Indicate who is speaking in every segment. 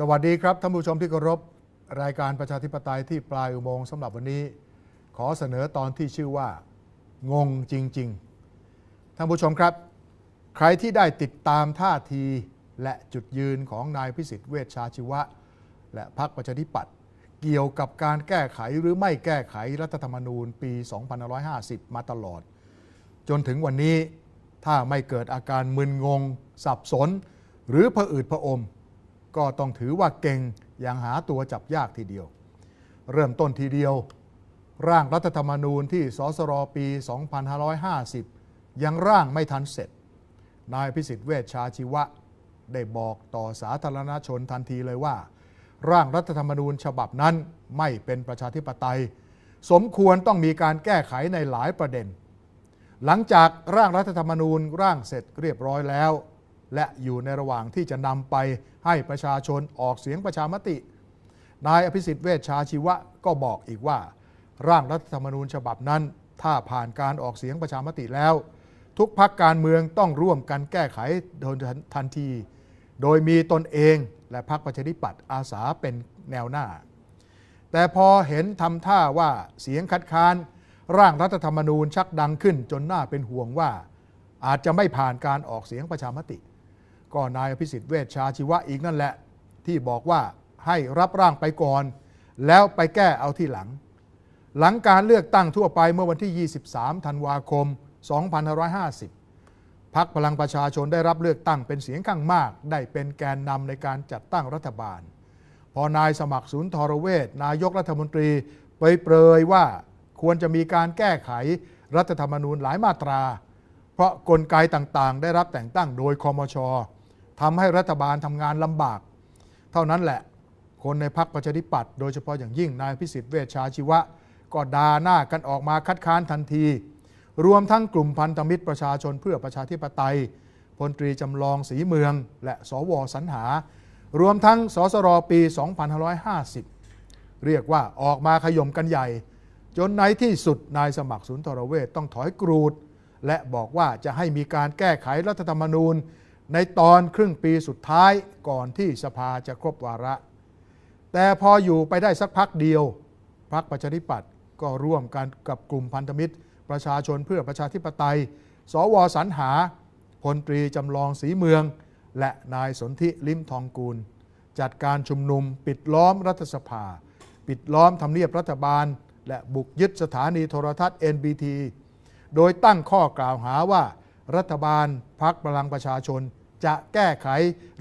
Speaker 1: สวัสดีครับท่านผู้ชมที่เคารพรายการประชาธิปไตยที่ปลายอุโมงค์สำหรับวันนี้ ขอเสนอตอนที่ชื่อว่า งงจริง ๆ ท่านผู้ชมครับ ใครที่ได้ติดตามท่าทีและจุดยืนของนายพิสิทธิ์เวชชาชีวะ และพรรคประชาธิปัตย์เกี่ยวกับการแก้ไขหรือไม่แก้ไขรัฐธรรมนูญปี 2550 มาตลอด จนถึงวันนี้ถ้าไม่เกิดอาการมึนงง สับสน หรือผะอืดผะอม ก็ต้องถือว่าเก่งอย่างหาตัวจับยากทีเดียว เริ่มต้นทีเดียว ร่างรัฐธรรมนูญที่สสรปี 2550 ยังร่างไม่ทันเสร็จ นายพิสิทธิ์เวชชาชีวะ ได้บอกต่อสาธารณชนทันทีเลยว่า ร่างรัฐธรรมนูญฉบับนั้นไม่เป็นประชาธิปไตย สมควรต้องมีการแก้ไขในหลายประเด็น หลังจากร่างรัฐธรรมนูญร่างเสร็จเรียบร้อยแล้ว และอยู่ในระหว่างที่จะนำไปให้ประชาชนออกเสียงประชามติ นายอภิสิทธิ์เวชชาชีวะก็บอกอีกว่า ร่างรัฐธรรมนูญฉบับนั้น ถ้าผ่านการออกเสียงประชามติแล้ว ทุกพักการเมืองต้องร่วมกันแก้ไขโดยทันที โดยมีตนเองและพรรคประชาธิปัตย์อาสาเป็นแนวหน้า แต่พอเห็นทำท่าว่าเสียงคัดค้าน ร่างรัฐธรรมนูญชักดังขึ้นจนน่าเป็นห่วงว่าอาจจะไม่ผ่านการออกเสียงประชามติ ก็นายอภิสิทธิ์เวชชาชีวะอีกนั่นแหละ ที่บอกว่าให้รับร่างไปก่อน แล้วไปแก้เอาที่หลัง หลังการเลือกตั้งทั่วไปเมื่อวันที่ 23 ธันวาคม 2550 พักพลังประชาชนได้รับเลือกตั้งเป็นเสียงข้างมาก ได้เป็นแกนนำในการจัดตั้งรัฐบาล พอนายสมัครศูนย์ทรเวชนายกรัฐมนตรีไปเปรยว่าควรจะมีการแก้ไขรัฐธรรมนูญหลายมาตรา เพราะกลไกต่างๆ ได้รับแต่งตั้งโดยคอมช ทำให้รัฐบาลทำงานลำบาก เท่านั้นแหละ คนในพรรคประชาธิปัตย์โดยเฉพาะอย่างยิ่งนายพิสิทธิ์เวชชาชีวะ ก็ด่าหน้ากันออกมาคัดค้านทันที รวมทั้งกลุ่มพันธมิตรประชาชนเพื่อประชาธิปไตยพลตรีจำลองศรีเมือง และสวสรรหา รวมทั้งสสรปี 2550 เรียกว่าออกมาขย่มกันใหญ่ จนในที่สุดนายสมัครศูนทรเวชต้องถอยกรูด และบอกว่าจะให้มีการแก้ไขรัฐธรรมนูญ ในตอนครึ่งปีสุดท้ายก่อนที่สภาจะครบวาระ แต่พออยู่ไปได้สักพักเดียวพรรคประชาธิปัตย์ก็ร่วมกันกับกลุ่มพันธมิตร ประชาชนเพื่อประชาธิปไตย สวสรรหาพลตรีจำลองศรีเมือง และนายสนธิลิมทองกูล จัดการชุมนุมปิดล้อมรัฐสภา ปิดล้อมทำเนียบรัฐบาล และบุกยึดสถานีโทรทัศน์ NBT โดยตั้งข้อกล่าวหาว่า รัฐบาลพักพลังประชาชน จะแก้ไข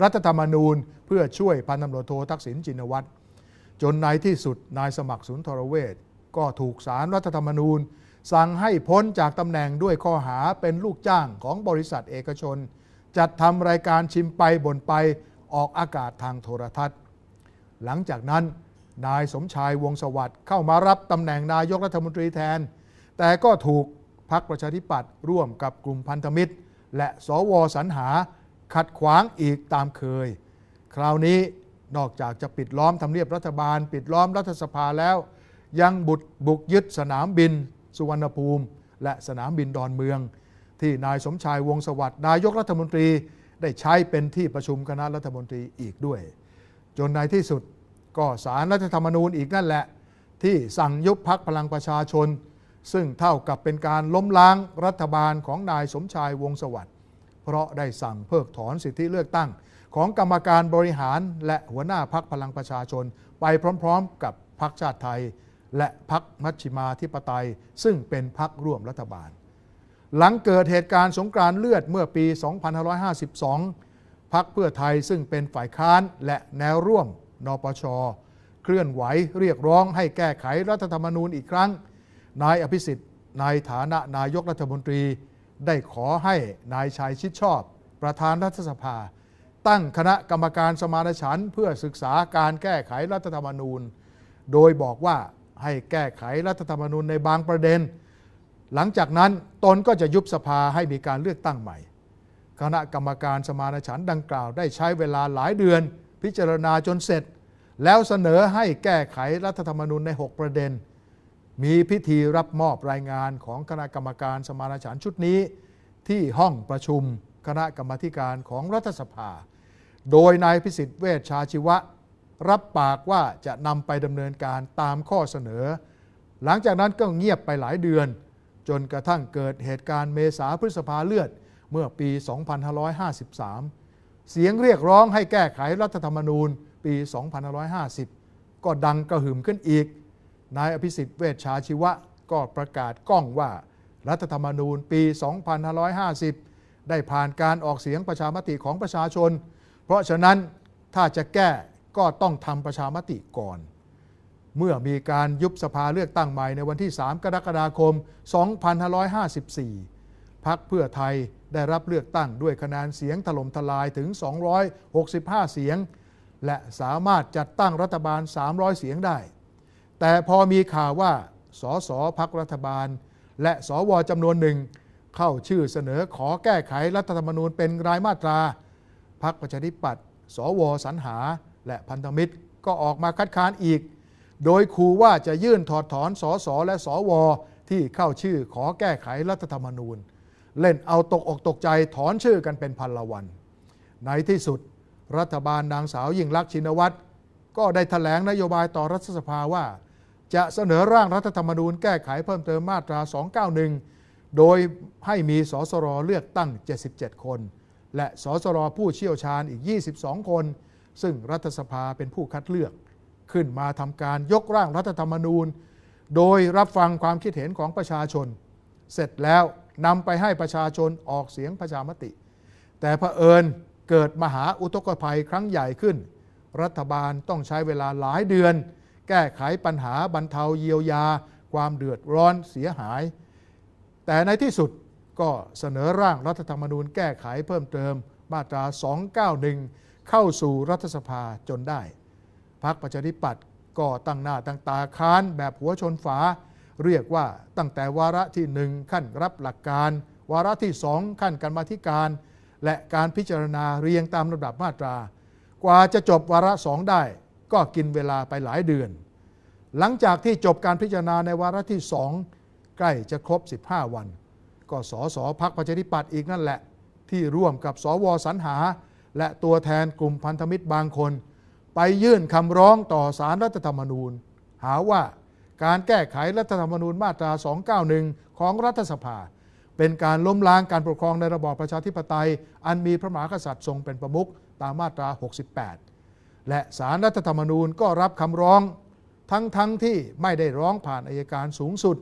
Speaker 1: รัฐธรรมนูญ เพื่อช่วยพันตำรวจโททักษิณชินวัตรจนในที่สุดนายสมัครศูนทรเวชก็ถูกสารรัฐธรรมนูญ สั่งให้พ้นจากตำแหน่งด้วยข้อหาเป็นลูกจ้างของบริษัทเอกชน จัดทำรายการชิมไปบ่นไปออกอากาศทางโทรทัศน์ หลังจากนั้น นายสมชายวงสวัสดิ์เข้ามารับตำแหน่งนายกรัฐมนตรีแทน แต่ก็ถูก พรรคประชาธิปัตย์ร่วมกับกลุ่มพันธมิตร และสวสรรหาขัดขวางอีกตามเคย คราวนี้นอกจากจะปิดล้อมทำเนียบรัฐบาล ปิดล้อมรัฐสภาแล้ว ยังบุกบุกยึดสนามบิน สุวรรณภูมิ และสนามบินดอนเมือง ที่นายสมชายวงสวัสดิ์นายกรัฐมนตรีได้ใช้เป็นที่ประชุมคณะรัฐมนตรีอีกด้วย จนในที่สุดก็สารรัฐธรรมนูญอีกนั่นแหละ ที่สั่งยุบพักพลังประชาชน ซึ่งเท่ากับเป็นการล้มล้างรัฐบาลของนายสมชายวงศ์สวัสดิ์เพราะได้สั่งเพิกถอนสิทธิเลือกตั้ง ของกรรมการบริหารและหัวหน้าพักพลังประชาชน ไปพร้อมๆ กับพักชาติไทย และพักมัชชิมาธิปไตย ซึ่งเป็นพักร่วมรัฐบาล หลังเกิดเหตุการณ์สงกรานเลือดเมื่อปี 2552 พักเพื่อไทยซึ่งเป็นฝ่ายค้านและแนวร่วม นปช เคลื่อนไหวเรียกร้องให้แก้ไขรัฐธรรมนูญอีกครั้ง นายอภิสิทธิ์ในฐานะนายกรัฐมนตรีได้ขอให้นายชัยชิดชอบ ประธานรัฐสภา ตั้งคณะกรรมการสมานฉันท์เพื่อศึกษาการแก้ไขรัฐธรรมนูญ โดยบอกว่าให้แก้ไขรัฐธรรมนูญในบางประเด็น หลังจากนั้นตนก็จะยุบสภาให้มีการเลือกตั้งใหม่ คณะกรรมการสมานฉันท์ดังกล่าวได้ใช้เวลาหลายเดือน พิจารณาจนเสร็จ แล้วเสนอให้แก้ไขรัฐธรรมนูญใน 6 ประเด็น มีพิธีรับมอบรายงานของคณะกรรมการสมานฉันท์ชุดนี้ ที่ห้องประชุมคณะกรรมาธิการของรัฐสภา โดยนายพิสิทธิ์เวชชาชีวะ รับปากว่าจะนำไปดำเนินการตามข้อเสนอ หลังจากนั้นก็เงียบไปหลายเดือน จนกระทั่งเกิดเหตุการณ์เมษาพฤษภาเลือดเมื่อปี 2553 เสียงเรียกร้องให้แก้ไขรัฐธรรมนูญปี 2550 ก็ดังกระหึ่มขึ้นอีก นายอภิสิทธิ์เวชชาชีวะก็ประกาศก้องว่า รัฐธรรมนูญปี 2550 ได้ผ่านการออกเสียงประชามติของประชาชน เพราะฉะนั้นถ้าจะแก้ก็ต้องทำประชามติก่อน เมื่อมีการยุบสภาเลือกตั้งใหม่ในวันที่ 3 กรกฎาคม 2554 พักเพื่อไทยได้รับเลือกตั้งด้วยคะแนนเสียงถล่มทลายถึง 265 เสียง และสามารถจัดตั้งรัฐบาล 300 เสียงได้ แต่พอมีข่าวว่าสสพักรัฐบาล และสวจำนวนหนึ่ง เข้าชื่อเสนอขอแก้ไขรัฐธรรมนูญเป็นรายมาตรา พักประชาธิปัตย์สวสรรหา และพันธมิตรก็ออกมาคัดค้านอีก โดยขู่ว่าจะยื่นถอดถอนสสและสวที่เข้าชื่อขอแก้ไขรัฐธรรมนูญ เล่นเอาตกอกตกใจถอนชื่อกันเป็นพันละวัน ในที่สุด รัฐบาลนางสาวยิ่งลักษณ์ชินวัตรก็ได้ถแถลงนโยบายต่อรัฐสภาว่า จะเสนอร่างรัฐธรรมนูญแก้ไขเพิ่มเติมมาตรา 291 โดยให้มีสสรเลือกตั้ง 77 คน และสสรผู้เชี่ยวชาญอีก 22 คน ซึ่งรัฐสภาเป็นผู้คัดเลือก ขึ้นมาทำการยกร่างรัฐธรรมนูญ โดยรับฟังความคิดเห็นของประชาชน เสร็จแล้วนำไปให้ประชาชนออกเสียงประชามติ แต่เผอิญเกิดมหาอุทกภัยครั้งใหญ่ขึ้น รัฐบาลต้องใช้เวลาหลายเดือน แก้ไขปัญหาบรรเทาเยียวยา ความเดือดร้อนเสียหาย แต่ในที่สุดก็เสนอร่างรัฐธรรมนูญแก้ไขเพิ่มเติมมาตรา 291 เข้าสู่รัฐสภาจนได้พรรคประชาธิปัตย์ก็ตั้งหน้าตั้งตาค้านแบบหัวชนฝา เรียกว่าตั้งแต่วาระที่1ขั้นรับหลักการ วาระที่2ขั้นกรรมาธิการ และการพิจารณาเรียงตามลำดับมาตรา กว่าจะจบวาระสองได้ ก็กินเวลาไปหลายเดือน หลังจากที่จบการพิจารณาในวาระที่สองใกล้จะครบ 15 วัน ก็สสพักประชาธิปัตย์อีกนั่นแหละ ที่ร่วมกับสวสรรหา และตัวแทนกลุ่มพันธมิตรบางคน ไปยื่นคำร้องต่อสารรัฐธรรมนูญ หาว่าการแก้ไขรัฐธรรมนูญมาตรา 291 ของรัฐสภา เป็นการล้มล้างการปกครองในระบอบประชาธิปไตย อันมีพระมหากษัตริย์ทรงเป็นประมุขตามมาตรา 68 และสารรัฐธรรมนูญก็รับคำร้อง ทั้งทั้งที่ไม่ได้ร้องผ่านอายการสูงสุด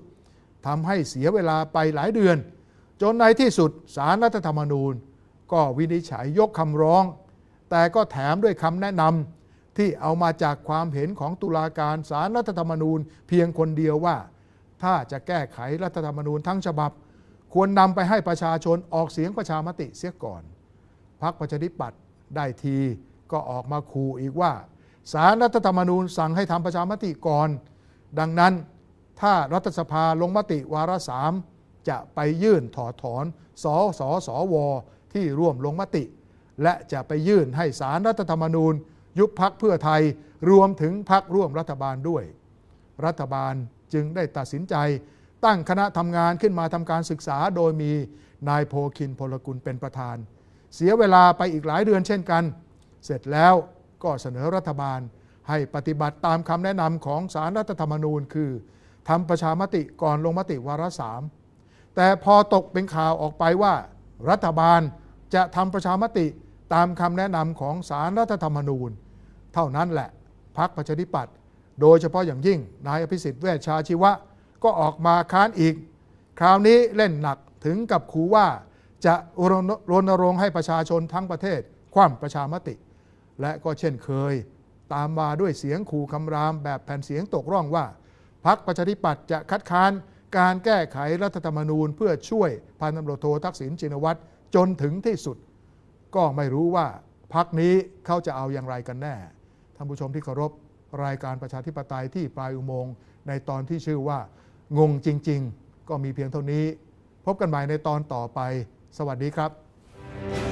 Speaker 1: ทำให้เสียเวลาไปหลายเดือน จนในที่สุดสารรัฐธรรมนูญ ก็วินิจฉัยยกคำร้อง แต่ก็แถมด้วยคำแนะนำที่เอามาจากความเห็นของตุลาการสารรัฐธรรมนูญ เพียงคนเดียวว่า ถ้าจะแก้ไขรัฐธรรมนูญทั้งฉบับ ควรนำไปให้ประชาชนออกเสียงประชามติเสียก่อนพรรคประชาธิปัตย์ได้ที ก็ออกมาขู่อีกว่า สารรัฐธรรมนูญสั่งให้ทำประชามติก่อน ดังนั้นถ้ารัฐสภาลงมติวาระสามจะไปยื่นถอดถอนสอสอสวที่ร่วมลงมติ และจะไปยื่นให้สารรัฐธรรมนูญ ยุบพักเพื่อไทยรวมถึงพักร่วมรัฐบาลด้วย รัฐบาลจึงได้ตัดสินใจ ตั้งคณะทำงานขึ้นมาทำการศึกษาโดยมีนายโพคินพลกุลเป็นประธาน เสียเวลาไปอีกหลายเดือนเช่นกัน เสร็จแล้วก็เสนอรัฐบาลให้ปฏิบัติตามคำแนะนำของสารรัฐธรรมนูญ คือทำประชามติก่อนลงมติวาระสามแต่พอตกเป็นข่าวออกไปว่า รัฐบาลจะทำประชามติตามคำแนะนำของสารรัฐธรรมนูญ เท่านั้นแหละพรรคประชาธิปัตย์โดยเฉพาะอย่างยิ่ง นายอภิสิทธิ์เวชชาชีวะ ก็ออกมาค้านอีก คราวนี้เล่นหนักถึงกับขู่ว่าจะรณรงค์ให้ประชาชนทั้งประเทศคว่ำประชามติ และก็เช่นเคย ตามมาด้วยเสียงขู่คำรามแบบแผ่นเสียงตกร่องว่าพรรคประชาธิปัตย์จะคัดค้านการแก้ไขรัฐธรรมนูญเพื่อช่วยพันตำรวจโททักษิณชินวัตรจนถึงที่สุด ก็ไม่รู้ว่าพรรคนี้เขาจะเอาอย่างไรกันแน่ท่านผู้ชมที่เคารพรายการประชาธิปไตยที่ปลายอุโมงค์ในตอนที่ชื่อว่า งงจริง ๆ ก็มีเพียงเท่านี้ พบกันใหม่ในตอนต่อไป สวัสดีครับ